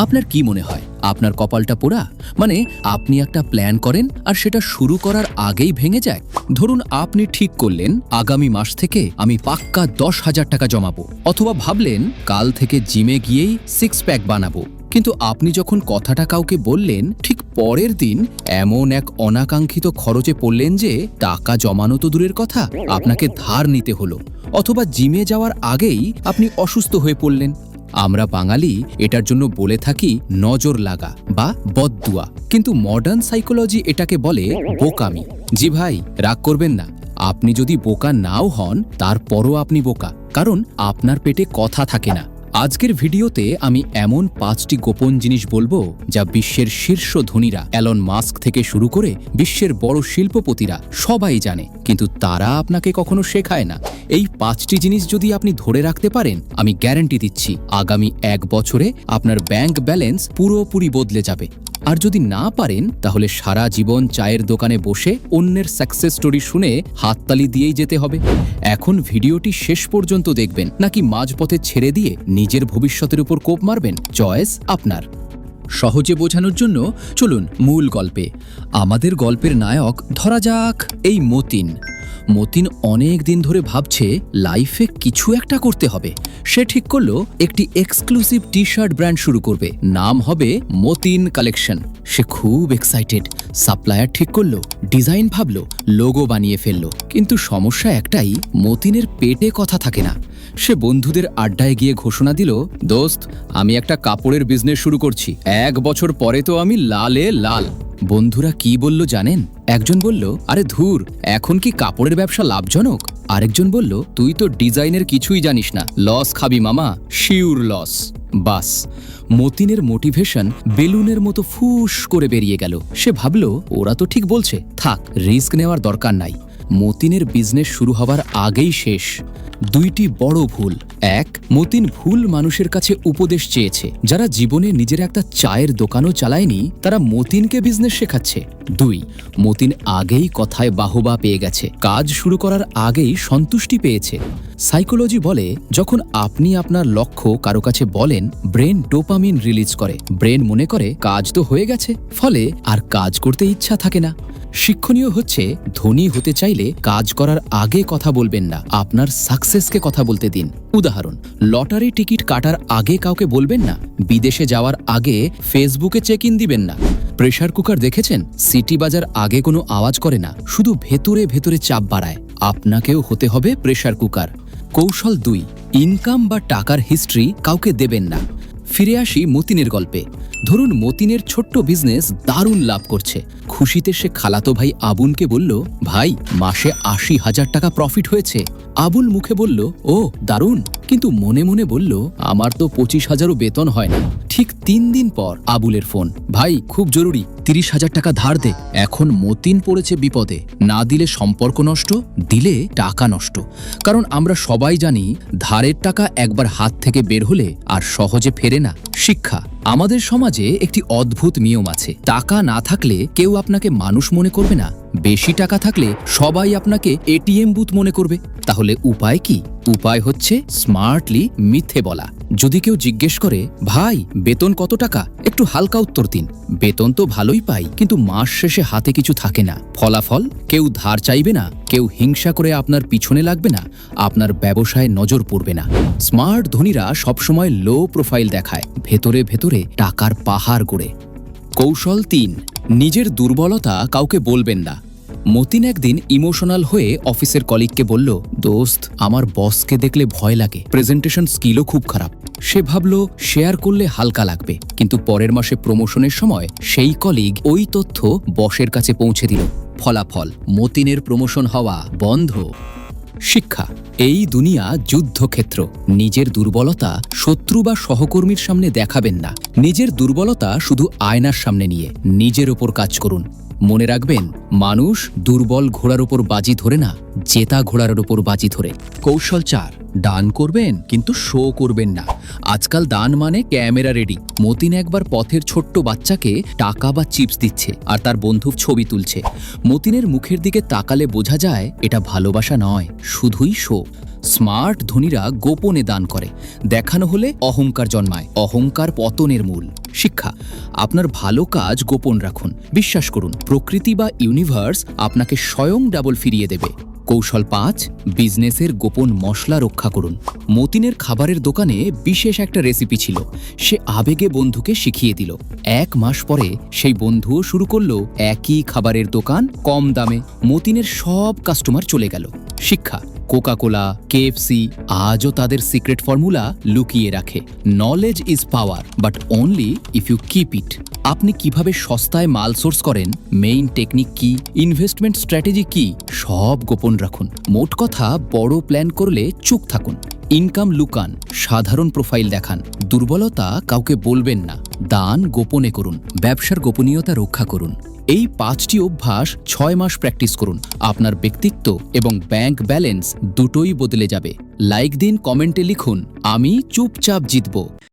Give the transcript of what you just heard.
আপনার কি মনে হয়? আপনার কপালটা পোড়া? মানে আপনি একটা প্ল্যান করেন আর সেটা শুরু করার আগেই ভেঙে যায়? ধরুন আপনি ঠিক করলেন, আগামী মাস থেকে আমি পাক্কা দশ হাজার টাকা জমাবো। অথবা ভাবলেন, কাল থেকে জিমে গিয়েই সিক্স প্যাক বানাবো। কিন্তু আপনি যখন কথাটা কাউকে বললেন, ঠিক পরের দিন এমন এক অনাকাঙ্ক্ষিত খরচে পড়লেন যে টাকা জমানো তো দূরের কথা। আপনাকে ধার নিতে হলো। অথবা জিমে যাওয়ার আগেই আপনি অসুস্থ হয়ে পড়লেন। আমরা বাঙালি এটার জন্য বলে থাকি নজর লাগা বা বদদুয়া। কিন্তু মডার্ন সাইকোলজি এটাকে বলে বোকামি। জি ভাই, রাগ করবেন না। আপনি যদি বোকা নাও হন, তারপরও আপনি বোকা। কারণ আপনার পেটে কথা থাকে না। আজকের ভিডিওতে আমি এমন পাঁচটি গোপন জিনিস বলব যা বিশ্বের শীর্ষ ধনীরা অ্যালন মাস্ক থেকে শুরু করে বিশ্বের বড় শিল্পপতিরা সবাই জানে, কিন্তু তারা আপনাকে কখনো শেখায় না। এই পাঁচটি জিনিস যদি আপনি ধরে রাখতে পারেন, আমি গ্যারান্টি দিচ্ছি, আগামী এক বছরে আপনার ব্যাংক ব্যালেন্স পুরোপুরি বদলে যাবে। আর যদি না পারেন, তাহলে সারা জীবন চায়ের দোকানে বসে অন্যের সাকসেস স্টোরি শুনে হাততালি দিয়েই যেতে হবে। এখন ভিডিওটি শেষ পর্যন্ত দেখবেন, নাকি মাঝপথে ছেড়ে দিয়ে নিজের ভবিষ্যতের উপর কোপ মারবেন? চয়েস আপনার। সহজে বোঝানোর জন্য চলুন মূল গল্পে। আমাদের গল্পের নায়ক ধরা যাক এই মতিন। মতিন অনেক দিন ধরে ভাবছে লাইফে কিছু একটা করতে হবে। সে ঠিক করল একটি এক্সক্লুসিভ টি শার্ট ব্র্যান্ড শুরু করবে। নাম হবে মতিন কালেকশন। সে খুব এক্সাইটেড সাপ্লায়ার ঠিক করল ডিজাইন ভাবলো লোগো বানিয়ে ফেলল। কিন্তু সমস্যা একটাই, মতিনের পেটে কথা থাকে না। সে বন্ধুদের আড্ডায় গিয়ে ঘোষণা দিল, দোস্ত, আমি একটা কাপড়ের বিজনেস শুরু করছি। এক বছর পরে তো আমি লালে লাল। বন্ধুরা কি বলল জানেন? একজন বলল, আরে ধুর, এখন কি কাপড়ের ব্যবসা লাভজনক? আরেকজন বলল, তুই তো ডিজাইনের কিছুই জানিস না। লস খাবি মামা, শিউর লস। বাস। মতিনের মোটিভেশন বেলুনের মতো ফুস করে বেরিয়ে গেল। সে ভাবল, ওরা তো ঠিক বলছে। থাক, রিস্ক নেওয়ার দরকার নাই। মতিনের বিজনেস শুরু হওয়ার আগেই শেষ। দুইটি বড় ভুল। এক, মতিন ভুল মানুষের কাছে উপদেশ চেয়েছে। যারা জীবনে নিজের একটা চায়ের দোকানও চালায়নি, তারা মতিনকে বিজনেস শেখাচ্ছে। দুই, মতিন আগেই কথায় বাহবা পেয়ে গেছে। কাজ শুরু করার আগেই সন্তুষ্টি পেয়েছে। সাইকোলজি বলে, যখন আপনি আপনার লক্ষ্য কারও কাছে বলেন ব্রেন ডোপামিন রিলিজ করে। ব্রেন মনে করে, কাজ তো হয়ে গেছে। ফলে আর কাজ করতে ইচ্ছা থাকে না। শিক্ষণীয় হচ্ছে, ধনী হতে চাইলে কাজ করার আগে কথা বলবেন না, আপনার সাকসেসকে কথা বলতে দিন। উদাহরণ, লটারি টিকিট কাটার আগে কাউকে বলবেন না, বিদেশে যাওয়ার আগে ফেসবুকে চেক ইন দিবেন না। প্রেশার কুকার দেখেছেন? সিটি বাজার আগে কোনো আওয়াজ করে না, শুধু ভেতরে ভেতরে চাপ বাড়ায়। আপনাকেও হতে হবে প্রেশার কুকার কৌশল দুই ইনকাম বা টাকার হিস্ট্রি কাউকে দেবেন না। ফিরে আসি মতিনের গল্পে। ধরুন মতিনের ছোট্ট বিজনেস দারুণ লাভ করছে। খুশিতে সে খালাতো ভাই আবুলকে বলল, ভাই, মাসে আশি হাজার টাকা প্রফিট হয়েছে। আবুল মুখে বলল, ও, দারুণ। কিন্তু মনে মনে বলল, আমার তো পঁচিশ হাজারও বেতন হয় না। ঠিক তিন দিন পর আবুলের ফোন, ভাই, খুব জরুরি, তিরিশ হাজার টাকা ধার দে। এখন মতিন পড়েছে বিপদে। না দিলে সম্পর্ক নষ্ট, দিলে টাকা নষ্ট। কারণ আমরা সবাই জানি, ধারের টাকা একবার হাত থেকে বের হলে আর সহজে ফেরে না। শিক্ষা আমাদের সমাজে একটি অদ্ভুত নিয়ম আছে, টাকা না থাকলে কেউ আপনাকে মানুষ মনে করবে না। বেশি টাকা থাকলে সবাই আপনাকে এটিএম বুথ মনে করবে। তাহলে উপায় কি? উপায় হচ্ছে স্মার্টলি মিথ্যে বলা। যদি কেউ জিজ্ঞেস করে, ভাই, বেতন কত টাকা? একটু হালকা উত্তর দিন। বেতন তো ভালোই পাই, কিন্তু মাস শেষে হাতে কিছু থাকে না। ফলাফল? কেউ ধার চাইবে না, কেউ হিংসা করে আপনার পিছনে লাগবে না, আপনার ব্যবসায় নজর পড়বে না। স্মার্ট ধনীরা সবসময় লো প্রোফাইল দেখায়, ভেতরে ভেতরে টাকার পাহাড় গড়ে। কৌশল তিন নিজের দুর্বলতা কাউকে বলবেন না। মতিন একদিন ইমোশনাল হয়ে অফিসের কলিগকে বলল, দোস্ত, আমার বসকে দেখলে ভয় লাগে। প্রেজেন্টেশন স্কিলও খুব খারাপ। সে ভাবল, শেয়ার করলে হালকা লাগবে। কিন্তু পরের মাসে প্রমোশনের সময় সেই কলিগ ওই তথ্য বসের কাছে পৌঁছে দিল। ফলাফল, মতিনের প্রমোশন হওয়া বন্ধ। শিক্ষা। এই দুনিয়া যুদ্ধক্ষেত্র। নিজের দুর্বলতা শত্রু বা সহকর্মীর সামনে দেখাবেন না। নিজের দুর্বলতা শুধু আয়নার সামনে নিয়ে নিজের ওপর কাজ করুন। মনে রাখবেন, মানুষ দুর্বল ঘোড়ার ওপর বাজি ধরে না, জেতা ঘোড়ার ওপর বাজি ধরে। কৌশল চার। দান করবেন, কিন্তু শো করবেন না। আজকাল দান মানে ক্যামেরা রেডি মতিন একবার পথের ছোট্ট বাচ্চাকে টাকা বা চিপস দিচ্ছে আর তার বন্ধু ছবি তুলছে। মতিনের মুখের দিকে তাকালে বোঝা যায়, এটা ভালোবাসা নয়, শুধুই শো স্মার্ট ধনীরা গোপনে দান করে। দেখানো হলে অহংকার জন্মায়, অহংকার পতনের মূল। শিক্ষা, আপনার ভালো কাজ গোপন রাখুন। বিশ্বাস করুন, প্রকৃতি বা ইউনিভার্স আপনাকে স্বয়ং ডাবল ফিরিয়ে দেবে। কৌশল পাঁচ, বিজনেসের গোপন মশলা রক্ষা করুন। মতিনের খাবারের দোকানে বিশেষ একটা রেসিপি ছিল। সে আবেগে বন্ধুকে শিখিয়ে দিল। এক মাস পরে সেই বন্ধুও শুরু করল একই খাবারের দোকান কম দামে। মতিনের সব কাস্টমার চলে গেল। শিক্ষা। কোকা কোলা কেএফসি আজও তাদের সিক্রেট ফর্মুলা লুকিয়ে রাখে। Knowledge is power but only if you keep it আপনি কীভাবে সস্তায় মাল সোর্স করেন? মেইন টেকনিক কি? ইনভেস্টমেন্ট স্ট্র্যাটেজি কি? সব গোপন রাখুন। মোট কথা, বড় প্ল্যান করলে চুপ থাকুন। ইনকাম লুকান, সাধারণ প্রোফাইল দেখান। দুর্বলতা কাউকে বলবেন না। দান গোপনে করুন। ব্যবসার গোপনীয়তা রক্ষা করুন। এই পাঁচটি অভ্যাস ছয় মাস প্র্যাকটিস করুন। আপনার ব্যক্তিত্ব এবং ব্যাংক ব্যালেন্স দুটোই বদলে যাবে। লাইক দিন, কমেন্টে লিখুন, আমি চুপচাপ জিতব।